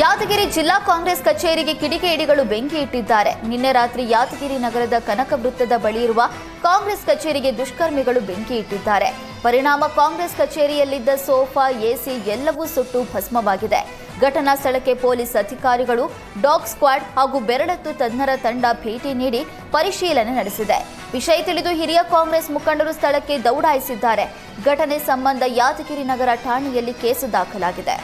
ಯಾದಗಿರಿ ಜಿಲ್ಲಾ ಕಾಂಗ್ರೆಸ್ ಕಚೇರಿಗೆ ಕಿಡಿಗೇಡಿಗಳು ಬೆಂಕಿ ಇಟ್ಟಿದ್ದಾರೆ. ನಿನ್ನೆ ರಾತ್ರಿ ಯಾದಗಿರಿ ನಗರದ ಕನಕ ವೃತ್ತದ ಬಳಿ ಇರುವ ಕಾಂಗ್ರೆಸ್ ಕಚೇರಿಗೆ ದುಷ್ಕರ್ಮಿಗಳು ಬೆಂಕಿ ಇಟ್ಟಿದ್ದಾರೆ. ಪರಿಣಾಮ ಕಾಂಗ್ರೆಸ್ ಕಚೇರಿಯಲ್ಲಿದ್ದ ಸೋಫಾ, ಎಸಿ ಎಲ್ಲವೂ ಸುಟ್ಟು ಭಸ್ಮವಾಗಿದೆ. ಘಟನಾ ಸ್ಥಳಕ್ಕೆ ಪೊಲೀಸ್ ಅಧಿಕಾರಿಗಳು, ಡಾಗ್ ಸ್ಕ್ವಾಡ್ ಹಾಗೂ ಬೆರಳತ್ತು ತಜ್ಞರ ತಂಡ ಭೇಟಿ ನೀಡಿ ಪರಿಶೀಲನೆ ನಡೆಸಿದೆ. ವಿಷಯ ತಿಳಿದು ಹಿರಿಯ ಕಾಂಗ್ರೆಸ್ ಮುಖಂಡರು ಸ್ಥಳಕ್ಕೆ ದೌಡಾಯಿಸಿದ್ದಾರೆ. ಘಟನೆ ಸಂಬಂಧ ಯಾದಗಿರಿ ನಗರ ಠಾಣೆಯಲ್ಲಿ ಕೇಸು ದಾಖಲಾಗಿದೆ.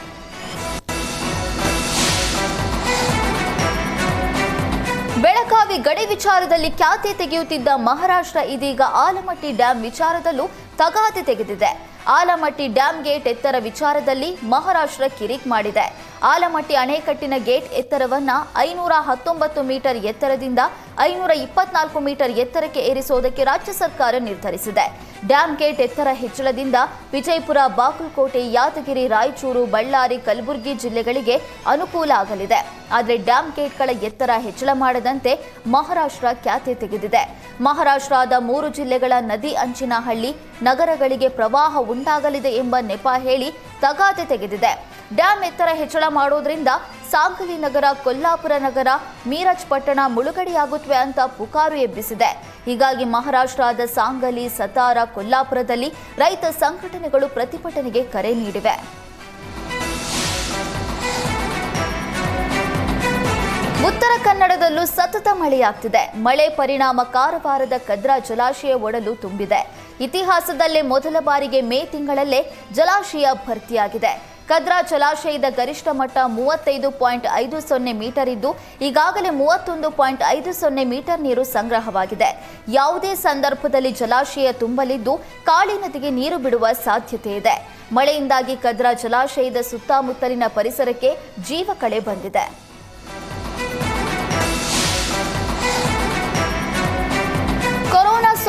ಬೆಳಗಾವಿ ಗಡಿ ವಿಚಾರದಲ್ಲಿ ಖ್ಯಾತಿ ತೆಗೆಯುತ್ತಿದ್ದ ಮಹಾರಾಷ್ಟ್ರ ಇದೀಗ ಆಲಮಟ್ಟಿ ಡ್ಯಾಂ ವಿಚಾರದಲ್ಲೂ ತಗಾದೆ ತೆಗೆದಿದೆ. ಆಲಮಟ್ಟಿ ಡ್ಯಾಂ ಗೇಟ್ ಎತ್ತರ ವಿಚಾರದಲ್ಲಿ ಮಹಾರಾಷ್ಟ್ರ ಕಿರಿಕ್ ಮಾಡಿದೆ. ಆಲಮಟ್ಟಿ ಅಣೆಕಟ್ಟಿನ ಗೇಟ್ ಎತ್ತರವನ್ನ ಐನೂರ ಹತ್ತೊಂಬತ್ತು ಮೀಟರ್ ಎತ್ತರದಿಂದ ಐನೂರ ಇಪ್ಪತ್ನಾಲ್ಕು ಮೀಟರ್ ಎತ್ತರಕ್ಕೆ ಏರಿಸುವುದಕ್ಕೆ ರಾಜ್ಯ ಸರ್ಕಾರ ನಿರ್ಧರಿಸಿದೆ. ಡ್ಯಾಂ ಗೇಟ್ ಎತ್ತರ ಹೆಚ್ಚಳದಿಂದ ವಿಜಯಪುರ, ಬಾಗಲಕೋಟೆ, ಯಾದಗಿರಿ, ರಾಯಚೂರು, ಬಳ್ಳಾರಿ, ಕಲಬುರಗಿ ಜಿಲ್ಲೆಗಳಿಗೆ ಅನುಕೂಲ ಆಗಲಿದೆ. ಆದರೆ ಡ್ಯಾಂ ಗೇಟ್ಗಳ ಎತ್ತರ ಹೆಚ್ಚಳ ಮಾಡದಂತೆ ಮಹಾರಾಷ್ಟ್ರ ಖ್ಯಾತಿ ತೆಗೆದಿದೆ. ಮಹಾರಾಷ್ಟ್ರದ ಮೂರು ಜಿಲ್ಲೆಗಳ ನದಿ ಅಂಚಿನ ಹಳ್ಳಿ ನಗರಗಳಿಗೆ ಪ್ರವಾಹ ಉಂಟಾಗಲಿದೆ ಎಂಬ ನೆಪ ಹೇಳಿ ತಗಾದೆ ತೆಗೆದಿದೆ. ಡ್ಯಾಂ ಎತ್ತರ ಹೆಚ್ಚಳ ಮಾಡೋದ್ರಿಂದ ಸಾಂಗಲಿ ನಗರ, ಕೊಲ್ಲಾಪುರ ನಗರ, ಮೀರಜ್ ಪಟ್ಟಣ ಮುಳುಗಡೆಯಾಗುತ್ತವೆ ಅಂತ ಪುಕಾರು ಎಬ್ಬಿಸಿದೆ. ಹೀಗಾಗಿ ಮಹಾರಾಷ್ಟ್ರದ ಸಾಂಗಲಿ, ಸತಾರ, ಕೊಲ್ಲಾಪುರದಲ್ಲಿ ರೈತ ಸಂಘಟನೆಗಳು ಪ್ರತಿಭಟನೆಗೆ ಕರೆ ನೀಡಿವೆ. ಉತ್ತರ ಕನ್ನಡದಲ್ಲೂ ಸತತ ಮಳೆಯಾಗ್ತಿದೆ. ಮಳೆ ಪರಿಣಾಮ ಕಾರವಾರದ ಕದ್ರಾ ಜಲಾಶಯ ಒಡಲು ತುಂಬಿದೆ. ಇತಿಹಾಸದಲ್ಲೇ ಮೊದಲ ಬಾರಿಗೆ ಮೇ ತಿಂಗಳಲ್ಲೇ ಜಲಾಶಯ ಭರ್ತಿಯಾಗಿದೆ. ಕದ್ರಾ ಜಲಾಶಯದ ಗರಿಷ್ಠ ಮಟ್ಟ ಮೂವತ್ತೈದು ಪಾಯಿಂಟ್ ಐದು ಸೊನ್ನೆ ಮೀಟರ್ ಇದ್ದು, ಈಗಾಗಲೇ ಮೂವತ್ತೊಂದು ಪಾಯಿಂಟ್ ಐದು ಸೊನ್ನೆ ಮೀಟರ್ ನೀರು ಸಂಗ್ರಹವಾಗಿದೆ. ಯಾವುದೇ ಸಂದರ್ಭದಲ್ಲಿ ಜಲಾಶಯ ತುಂಬಲಿದ್ದು, ಕಾಳಿ ನದಿಗೆ ನೀರು ಬಿಡುವ ಸಾಧ್ಯತೆ ಇದೆ. ಮಳೆಯಿಂದಾಗಿ ಕದ್ರಾ ಜಲಾಶಯದ ಸುತ್ತಮುತ್ತಲಿನ ಪರಿಸರಕ್ಕೆ ಜೀವಕಳೆ ಬಂದಿದೆ.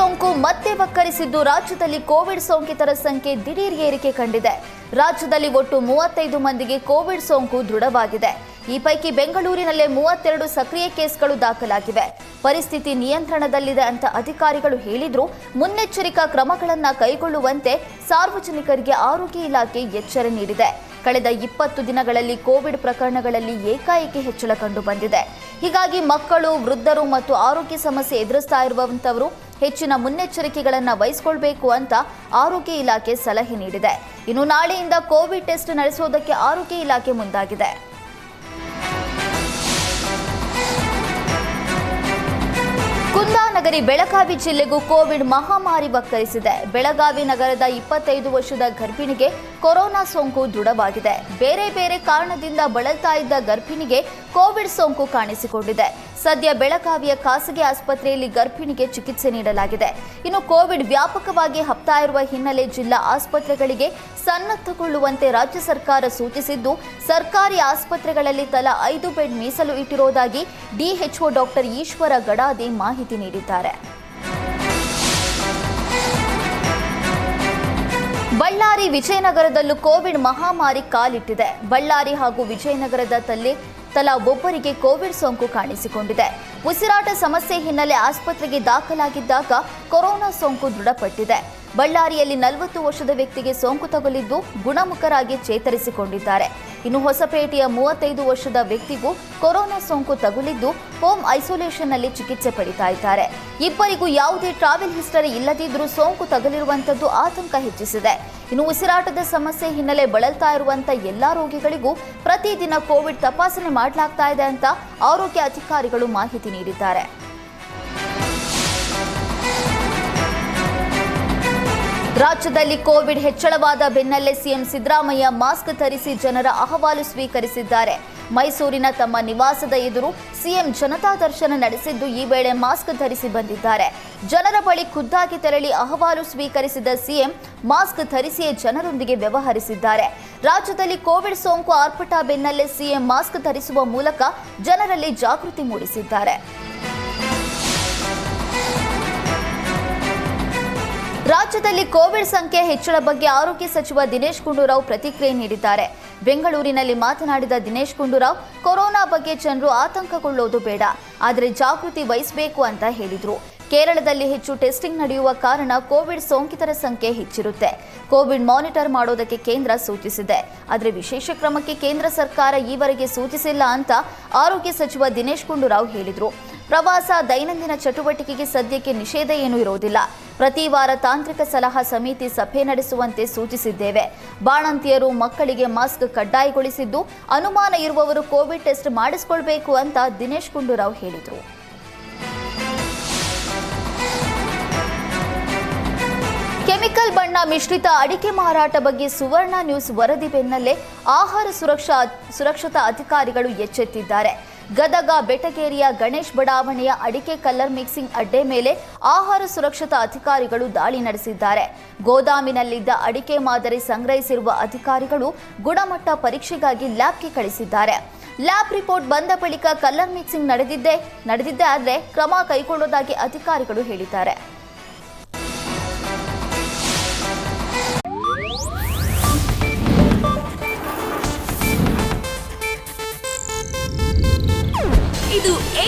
ಸೋಂಕು ಮತ್ತೆ ವಕ್ಕರಿಸಿದ್ದು ರಾಜ್ಯದಲ್ಲಿ ಕೋವಿಡ್ ಸೋಂಕಿತರ ಸಂಖ್ಯೆ ದಿಢೀರ್ ಏರಿಕೆ ಕಂಡಿದೆ. ರಾಜ್ಯದಲ್ಲಿ ಒಟ್ಟು ಮೂವತ್ತೈದು ಮಂದಿಗೆ ಕೋವಿಡ್ ಸೋಂಕು ದೃಢವಾಗಿದೆ. ಈ ಪೈಕಿ ಬೆಂಗಳೂರಿನಲ್ಲೇ ಮೂವತ್ತೆರಡು ಸಕ್ರಿಯ ಕೇಸ್ಗಳು ದಾಖಲಾಗಿವೆ. ಪರಿಸ್ಥಿತಿ ನಿಯಂತ್ರಣದಲ್ಲಿದೆ ಅಂತ ಅಧಿಕಾರಿಗಳು ಹೇಳಿದ್ರು. ಮುನ್ನೆಚ್ಚರಿಕಾ ಕ್ರಮಗಳನ್ನು ಕೈಗೊಳ್ಳುವಂತೆ ಸಾರ್ವಜನಿಕರಿಗೆ ಆರೋಗ್ಯ ಇಲಾಖೆ ಎಚ್ಚರ ನೀಡಿದೆ. ಕಳೆದ ಇಪ್ಪತ್ತು ದಿನಗಳಲ್ಲಿ ಕೋವಿಡ್ ಪ್ರಕರಣಗಳಲ್ಲಿ ಏಕಾಏಕಿ ಹೆಚ್ಚಳ ಕಂಡು ಬಂದಿದೆ ಹೀಗಾಗಿ ಮಕ್ಕಳು, ವೃದ್ಧರು ಮತ್ತು ಆರೋಗ್ಯ ಸಮಸ್ಯೆ ಎದುರಿಸ್ತಾ ಇರುವಂತವರು ಹೆಚ್ಚಿನ ಮುನ್ನೆಚ್ಚರಿಕೆಗಳನ್ನು ವಹಿಸಿಕೊಳ್ಬೇಕು ಅಂತ ಆರೋಗ್ಯ ಇಲಾಖೆ ಸಲಹೆ ನೀಡಿದೆ. ಇನ್ನು ನಾಳೆಯಿಂದ ಕೋವಿಡ್ ಟೆಸ್ಟ್ ನಡೆಸುವುದಕ್ಕೆ ಆರೋಗ್ಯ ಇಲಾಖೆ ಮುಂದಾಗಿದೆ. ಕುಂದಾನಗರಿ ಬೆಳಗಾವಿ ಜಿಲ್ಲೆಗೂ ಕೋವಿಡ್ ಮಹಾಮಾರಿ ವಕ್ಕರಿಸಿದೆ. ಬೆಳಗಾವಿ ನಗರದ ಇಪ್ಪತ್ತೈದು ವರ್ಷದ ಗರ್ಭಿಣಿಗೆ ಕೊರೋನಾ ಸೋಂಕು ದೃಢವಾಗಿದೆ. ಬೇರೆ ಬೇರೆ ಕಾರಣದಿಂದ ಬಳಲ್ತಾ ಇದ್ದ ಗರ್ಭಿಣಿಗೆ ಕೋವಿಡ್ ಸೋಂಕು ಕಾಣಿಸಿಕೊಂಡಿದೆ. ಸದ್ಯ ಬೆಳಗಾವಿಯ ಖಾಸಗಿ ಆಸ್ಪತ್ರೆಯಲ್ಲಿ ಗರ್ಭಿಣಿಗೆ ಚಿಕಿತ್ಸೆ ನೀಡಲಾಗಿದೆ. ಇನ್ನು ಕೋವಿಡ್ ವ್ಯಾಪಕವಾಗಿ ಹಬ್ತಾ ಇರುವ ಹಿನ್ನೆಲೆ ಜಿಲ್ಲಾ ಆಸ್ಪತ್ರೆಗಳಿಗೆ ಸನ್ನದ್ಧಗೊಳ್ಳುವಂತೆ ರಾಜ್ಯ ಸರ್ಕಾರ ಸೂಚಿಸಿದ್ದು, ಸರ್ಕಾರಿ ಆಸ್ಪತ್ರೆಗಳಲ್ಲಿ ತಲಾ ಐದು ಬೆಡ್ ಮೀಸಲು ಇಟ್ಟಿರುವುದಾಗಿ ಡಿಎಚ್ಒ ಡಾಕ್ಟರ್ ಈಶ್ವರ ಗಡಾದಿ ಮಾಹಿತಿ ನೀಡಿದ್ದಾರೆ. ಬಳ್ಳಾರಿ ವಿಜಯನಗರದಲ್ಲೂ ಕೋವಿಡ್ ಮಹಾಮಾರಿ ಕಾಲಿಟ್ಟಿದೆ. ಬಳ್ಳಾರಿ ಹಾಗೂ ವಿಜಯನಗರದ ತಲೆ ತಲಾ ಒಬ್ಬರಿಗೆ ಕೋವಿಡ್ ಸೋಂಕು ಕಾಣಿಸಿಕೊಂಡಿದೆ. ಉಸಿರಾಟ ಸಮಸ್ಯೆ ಹಿನ್ನೆಲೆ ಆಸ್ಪತ್ರೆಗೆ ದಾಖಲಾಗಿದ್ದಾಗ ಕೊರೋನಾ ಸೋಂಕು ದೃಢಪಟ್ಟಿದೆ. ಬಳ್ಳಾರಿಯಲ್ಲಿ ನಲವತ್ತು ವರ್ಷದ ವ್ಯಕ್ತಿಗೆ ಸೋಂಕು ತಗುಲಿದ್ದು ಗುಣಮುಖರಾಗಿ ಚೇತರಿಸಿಕೊಂಡಿದ್ದಾರೆ. ಇನ್ನು ಹೊಸಪೇಟೆಯ ಮೂವತ್ತೈದು ವರ್ಷದ ವ್ಯಕ್ತಿಗೂ ಕೊರೋನಾ ಸೋಂಕು ತಗುಲಿದ್ದು, ಹೋಮ್ ಐಸೋಲೇಷನ್ನಲ್ಲಿ ಚಿಕಿತ್ಸೆ ಪಡಿತಾ ಇದ್ದಾರೆ. ಇಬ್ಬರಿಗೂ ಯಾವುದೇ ಟ್ರಾವೆಲ್ ಹಿಸ್ಟರಿ ಇಲ್ಲದಿದ್ದರೂ ಸೋಂಕು ತಗುಲಿರುವಂಥದ್ದು ಆತಂಕ ಹೆಚ್ಚಿಸಿದೆ. ಇನ್ನು ಉಸಿರಾಟದ ಸಮಸ್ಯೆ ಹಿನ್ನೆಲೆ ಬಳಲ್ತಾ ಇರುವಂತ ಎಲ್ಲಾ ರೋಗಿಗಳಿಗೂ ಪ್ರತಿದಿನ ಕೋವಿಡ್ ತಪಾಸಣೆ ಮಾಡಲಾಗ್ತಾ ಇದೆ ಅಂತ ಆರೋಗ್ಯ ಅಧಿಕಾರಿಗಳು ಮಾಹಿತಿ ನೀಡಿದ್ದಾರೆ. ರಾಜ್ಯದಲ್ಲಿ ಕೋವಿಡ್ ಹೆಚ್ಚಳವಾದ ಬೆನ್ನಲ್ಲೇ ಸಿಎಂ ಸಿದ್ದರಾಮಯ್ಯ ಮಾಸ್ಕ್ ಧರಿಸಿ ಜನರ ಅಹವಾಲು ಸ್ವೀಕರಿಸಿದ್ದಾರೆ. ಮೈಸೂರಿನ ತಮ್ಮ ನಿವಾಸದ ಎದುರು ಸಿಎಂ ಜನತಾ ದರ್ಶನ ನಡೆಸಿದ್ದು ಈ ವೇಳೆ ಮಾಸ್ಕ್ ಧರಿಸಿ ಬಂದಿದ್ದಾರೆ. ಜನರ ಬಳಿ ಖುದ್ದಾಗಿ ತೆರಳಿ ಅಹವಾಲು ಸ್ವೀಕರಿಸಿದ ಸಿಎಂ ಮಾಸ್ಕ್ ಧರಿಸಿಯೇ ಜನರೊಂದಿಗೆ ವ್ಯವಹರಿಸಿದ್ದಾರೆ. ರಾಜ್ಯದಲ್ಲಿ ಕೋವಿಡ್ ಸೋಂಕು ಆರ್ಭಟ ಬೆನ್ನಲ್ಲೇ ಸಿಎಂ ಮಾಸ್ಕ್ ಧರಿಸುವ ಮೂಲಕ ಜನರಲ್ಲಿ ಜಾಗೃತಿ ಮೂಡಿಸಿದ್ದಾರೆ. ರಾಜ್ಯದಲ್ಲಿ ಕೋವಿಡ್ ಸಂಖ್ಯೆ ಹೆಚ್ಚಳ ಬಗ್ಗೆ ಆರೋಗ್ಯ ಸಚಿವ ದಿನೇಶ್ ಗುಂಡೂರಾವ್ ಪ್ರತಿಕ್ರಿಯೆ ನೀಡಿದ್ದಾರೆ. ಬೆಂಗಳೂರಿನಲ್ಲಿ ಮಾತನಾಡಿದ ದಿನೇಶ್ ಗುಂಡೂರಾವ್, ಕೊರೋನಾ ಬಗ್ಗೆ ಜನರು ಆತಂಕಗೊಳ್ಳೋದು ಬೇಡ, ಆದರೆ ಜಾಗೃತಿ ವಹಿಸಬೇಕು ಅಂತ ಹೇಳಿದರು. ಕೇರಳದಲ್ಲಿ ಹೆಚ್ಚು ಟೆಸ್ಟಿಂಗ್ ನಡೆಯುವ ಕಾರಣ ಕೋವಿಡ್ ಸೋಂಕಿತರ ಸಂಖ್ಯೆ ಹೆಚ್ಚಿರುತ್ತೆ. ಕೋವಿಡ್ ಮಾನಿಟರ್ ಮಾಡೋದಕ್ಕೆ ಕೇಂದ್ರ ಸೂಚಿಸಿದೆ. ಆದರೆ ವಿಶೇಷ ಕ್ರಮಕ್ಕೆ ಕೇಂದ್ರ ಸರ್ಕಾರ ಈವರೆಗೆ ಸೂಚಿಸಿಲ್ಲ ಅಂತ ಆರೋಗ್ಯ ಸಚಿವ ದಿನೇಶ್ ಗುಂಡೂರಾವ್ ಹೇಳಿದರು. ಪ್ರವಾಸ ದೈನಂದಿನ ಚಟುವಟಿಕೆಗೆ ಸದ್ಯಕ್ಕೆ ನಿಷೇಧ ಏನೂ ಇರುವುದಿಲ್ಲ. ಪ್ರತಿ ವಾರ ತಾಂತ್ರಿಕ ಸಲಹಾ ಸಮಿತಿ ಸಭೆ ನಡೆಸುವಂತೆ ಸೂಚಿಸಿದ್ದೇವೆ. ಬಾಣಂತಿಯರು ಮಕ್ಕಳಿಗೆ ಮಾಸ್ಕ್ ಕಡ್ಡಾಯಗೊಳಿಸಿದ್ದು, ಅನುಮಾನ ಇರುವವರು ಕೋವಿಡ್ ಟೆಸ್ಟ್ ಮಾಡಿಸಿಕೊಳ್ಬೇಕು ಅಂತ ದಿನೇಶ್ ಗುಂಡೂರಾವ್ ಹೇಳಿದರು. ಕೆಮಿಕಲ್ ಬಣ್ಣ ಮಿಶ್ರಿತ ಅಡಿಕೆ ಮಾರಾಟ ಬಗ್ಗೆ ಸುವರ್ಣ ನ್ಯೂಸ್ ವರದಿ ಬೆನ್ನಲ್ಲೇ ಆಹಾರ ಸುರಕ್ಷಾ, ಸುರಕ್ಷತಾ ಅಧಿಕಾರಿಗಳು ಎಚ್ಚೆತ್ತಿದ್ದಾರೆ. ಗದಗ ಬೆಟಗೇರಿಯ ಗಣೇಶ್ ಬಡಾವಣೆಯ ಅಡಿಕೆ ಕಲ್ಲರ್ ಮಿಕ್ಸಿಂಗ್ ಅಡ್ಡೆ ಮೇಲೆ ಆಹಾರ ಸುರಕ್ಷತಾ ಅಧಿಕಾರಿಗಳು ದಾಳಿ ನಡೆಸಿದ್ದಾರೆ. ಗೋದಾಮಿನಲ್ಲಿದ್ದ ಅಡಿಕೆ ಮಾದರಿ ಸಂಗ್ರಹಿಸಿರುವ ಅಧಿಕಾರಿಗಳು ಗುಣಮಟ್ಟ ಪರೀಕ್ಷೆಗಾಗಿ ಲ್ಯಾಬ್ಗೆ ಕಳಿಸಿದ್ದಾರೆ. ಲ್ಯಾಬ್ ರಿಪೋರ್ಟ್ ಬಂದ ಬಳಿಕ ಕಲ್ಲರ್ ಮಿಕ್ಸಿಂಗ್ ನಡೆದಿದ್ದೇ ನಡೆದಿದ್ದೇ ಆದರೆ ಕ್ರಮ ಕೈಗೊಳ್ಳುವುದಾಗಿ ಅಧಿಕಾರಿಗಳು ಹೇಳಿದ್ದಾರೆ.